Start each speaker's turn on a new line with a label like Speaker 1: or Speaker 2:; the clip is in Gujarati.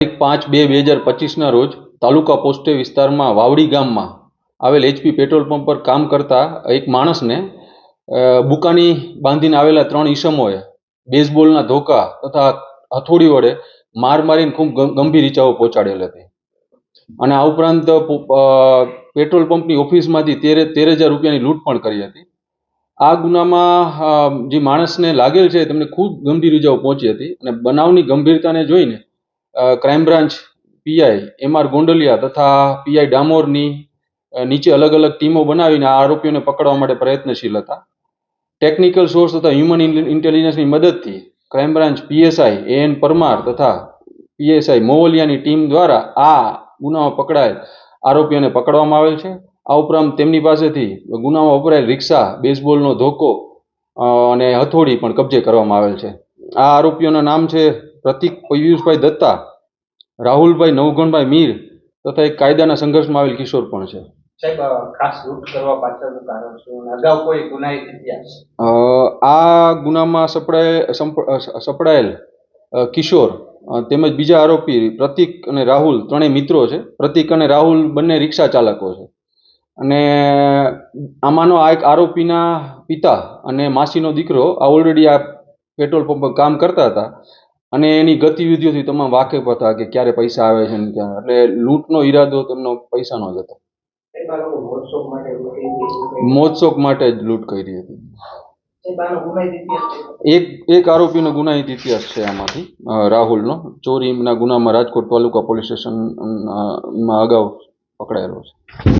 Speaker 1: તારીખ પાંચ બે બે હજાર પચીસના રોજ તાલુકા પોસ્ટે વિસ્તારમાં વાવડી ગામમાં આવેલ એચપી પેટ્રોલ પંપ પર કામ કરતા એક માણસને બુકાની બાંધીને આવેલા ત્રણ ઈસમોએ બેઝબોલના ધોકા તથા હથોડી વડે માર મારીને ખૂબ ગંભીર ઈજાઓ પહોંચાડેલ હતી. અને આ ઉપરાંત પેટ્રોલ પંપની ઓફિસમાંથી તેર તેર હજાર રૂપિયાની લૂંટ પણ કરી હતી. આ ગુનામાં જે માણસને લાગેલ છે તેમને ખૂબ ગંભીર ઈજાઓ પહોંચી હતી અને બનાવની ગંભીરતાને જોઈને crime branch PI M R Gondaliya તથા પીઆઈ ડામોરની નીચે અલગ અલગ ટીમો બનાવીને આ આરોપીઓને પકડવા માટે પ્રયત્નશીલ હતા. ટેકનિકલ સોર્સ તથા હ્યુમન ઇન્ટેલિજન્સની મદદથી crime branch PSI A N Parmar તથા પીએસઆઈ મોવલિયાની ટીમ દ્વારા આ ગુનામાં પકડાયેલ આરોપીઓને પકડવામાં આવેલ છે. આ ઉપરાંત તેમની પાસેથી ગુનામાં વપરાયેલ રિક્ષા બેઝબોલનો ધોકો અને હથોડી પણ કબજે કરવામાં આવેલ છે. આ આરોપીઓના નામ છે પ્રતિક પિયુષભાઈ દત્તા રાહુલભાઈ નવગણભાઈ મીર તથા એક કાયદાના સંઘર્ષમાં આવેલ કિશોર પણ છે. આ ગુનામાં સપડાયેલ સપડાયેલ કિશોર તેમજ બીજા આરોપી પ્રતિક અને રાહુલ ત્રણેય મિત્રો છે. પ્રતિક અને રાહુલ બંને રિક્ષા ચાલકો છે. અને આમાંનો આ એક આરોપીના પિતા અને માસીનો દીકરો આ ઓલરેડી આ પેટ્રોલ પંપ કામ કરતા હતા. અને એની ગતિવિધિઓથી તમામ વાકેફ હતા કે ક્યારે પૈસા આવે છે ને ક્યાં. એટલે લૂંટનો ઈરાદો તેમનો પૈસાનો જ હતો.
Speaker 2: મોજશોખ માટે
Speaker 1: જ લૂંટ કરી હતી. એક એક આરોપીનો ગુનાહિત ઇતિહાસ છે આમાંથી રાહુલનો. ચોરીના ગુનામાં રાજકોટ તાલુકા પોલીસ સ્ટેશનમાં અગાઉ પકડાયેલો છે.